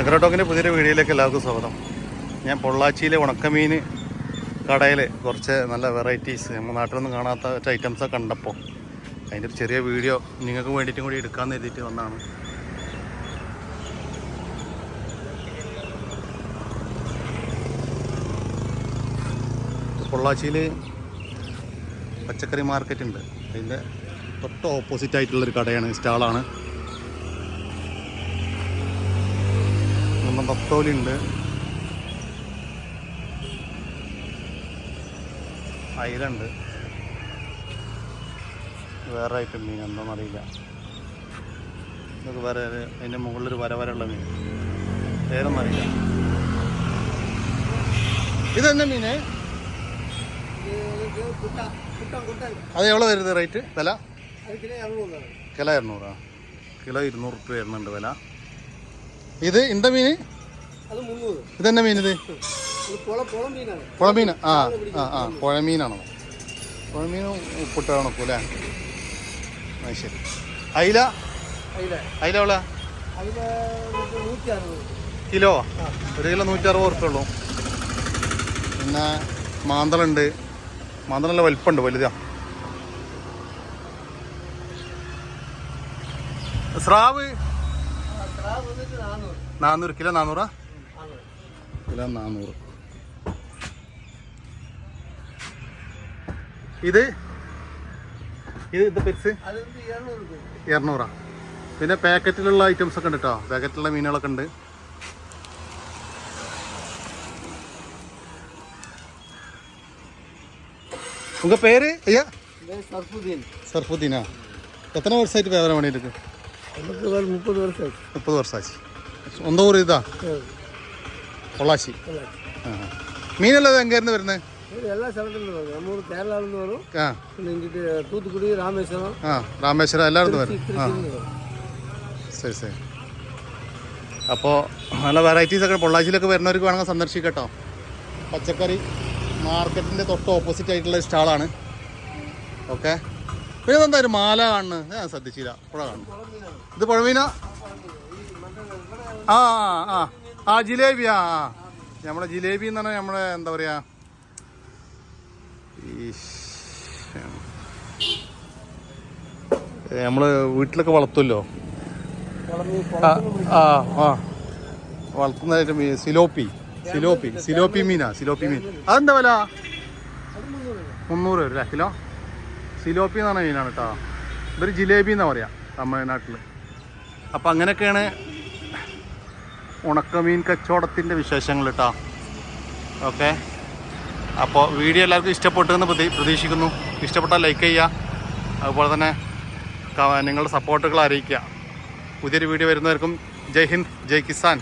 അഗ്രോട്ടോക്കിന്റെ പുതിയൊരു വീഡിയോയിലേക്ക് എല്ലാവർക്കും സ്വാഗതം. ഞാൻ പൊള്ളാച്ചിയിലെ ഉണക്കമീൻ കടയിൽ കുറച്ച് നല്ല വെറൈറ്റീസ് നമ്മുടെ നാട്ടിലൊന്നും കാണാത്ത ഐറ്റംസൊക്കെ കണ്ടപ്പോൾ അതിന്റെ ഒരു ചെറിയ വീഡിയോ നിങ്ങൾക്ക് വേണ്ടിയിട്ടും കൂടി എടുക്കാമെന്ന് എഴുതിയിട്ട് വന്നതാണ് പൊള്ളാച്ചിയിൽ പച്ചക്കറി മാർക്കറ്റ് ഉണ്ട്. അതിന്റെ തൊട്ട് ഓപ്പോസിറ്റ് ആയിട്ടുള്ളൊരു കടയാണ് സ്റ്റാളാണ് സ്വന്തം പത്തോലിയുണ്ട് അയിലുണ്ട്. വേറെ ഐറ്റം മീൻ എന്താണെന്നറിയില്ല ഇതൊക്കെ വേറെ അതിന്റെ മുകളിലൊരു വര വരയുള്ള മീൻ. പേരൊന്നറിയില്ല ഇതെന്നെ മീന്? അത് എവിടെ വരുന്നത് റേറ്റ് വില? കിലോ ഇരുന്നൂറാ കിലോ ഇരുന്നൂറ് റുപ്യ വരുന്നുണ്ട് വില. ഇത് എന്താ മീൻ? ഇതെന്നാ മീൻ ഇത്? പുഴമീൻ ആ ആ ആ പുഴമീനാണോ പുഴമീൻ ഉപ്പിട്ട് കണക്കും അല്ലേ? ശരി. അയില? അയില. എവിടെ കിലോ? ഒരു കിലോ നൂറ്റി അറുപത് ഉറുപ്പ ഉള്ളൂ. പിന്നെ മാന്തളുണ്ട്. മാന്തളല്ല വലിപ്പമുണ്ട് വലുതാ. സ്രാവ്? സ്രാവ് നാനൂറ് നാനൂറ് കിലോ നാനൂറ? കിലോ നാനൂറ്. ഇത്? ഇത് ഇത് പെരിസ് ഇരുന്നൂറാ പിന്നെ പാക്കറ്റിലുള്ള ഐറ്റംസ് ഒക്കെ ഉണ്ട് കേട്ടോ പാക്കറ്റിലുള്ള മീനുകളൊക്കെ ഉണ്ട്. ഉങ്ക പേര്? അയ്യാ. സർഫുദ്ദീൻ. സർഫുദ്ദീനാ? എത്ര വർഷമായിട്ട് വേറെ പണിയെടുക്കും? മുപ്പത് വർഷമായി മുപ്പത് വർഷമായി സ്വന്തം ഇതാ? പൊള്ളാശി മീനല്ലാതെ എങ്ങായിരുന്നു വരുന്നത് എല്ലാ സ്ഥലത്തും രാമേശ്വരം. എല്ലായിടത്തും വരും. ശരി ശരി. അപ്പോൾ നല്ല വെറൈറ്റീസ് ഒക്കെ പൊള്ളാച്ചിയിലൊക്കെ വരുന്നവർക്ക് വേണമെങ്കിൽ സന്ദർശിക്കട്ടോ. പച്ചക്കറി മാർക്കറ്റിന്റെ തൊട്ട് ഓപ്പോസിറ്റ് ആയിട്ടുള്ള സ്റ്റാളാണ് ഓക്കെ പിന്നെ എന്തായാലും മാല കാണുന്നത്? ഞാൻ ശ്രദ്ധിച്ചില്ല. പുഴ കാണുന്നു. ഇത് പുഴമീന? ആ ആ ആ. ജിലേബി ആ. നമ്മുടെ ജിലേബി എന്ന് പറഞ്ഞാൽ നമ്മുടെ എന്താ പറയാ? നമ്മൾ വീട്ടിലൊക്കെ വളർത്തുമല്ലോ ആ ആ മീൻ സിലോപ്പി. സിലോപ്പി. സിലോപ്പി മീനാ സിലോപ്പി മീൻ. അതെന്താ വില? മുന്നൂറ് രൂപ കിലോ? സിലോപ്പി എന്ന് പറഞ്ഞ മീനാണ് കേട്ടോ. ഇതൊരു ജിലേബി എന്നാ പറയാ തമിഴ്നാട്ടിൽ അപ്പം അങ്ങനെയൊക്കെയാണ് ഉണക്കമീൻ കച്ചവടത്തിന്റെ വിശേഷങ്ങൾ കേട്ടോ ഓക്കെ. അപ്പോൾ വീഡിയോ എല്ലാവർക്കും ഇഷ്ടപ്പെട്ടു എന്ന് പ്രതി പ്രതീക്ഷിക്കുന്നു. ഇഷ്ടപ്പെട്ടാൽ ലൈക്ക് ചെയ്യുക അതുപോലെ തന്നെ നിങ്ങളുടെ സപ്പോർട്ടുകൾ അറിയിക്കുക. പുതിയൊരു വീഡിയോ വരുന്നവർക്കും ജയ് ഹിന്ദ് ജയ് കിസാൻ.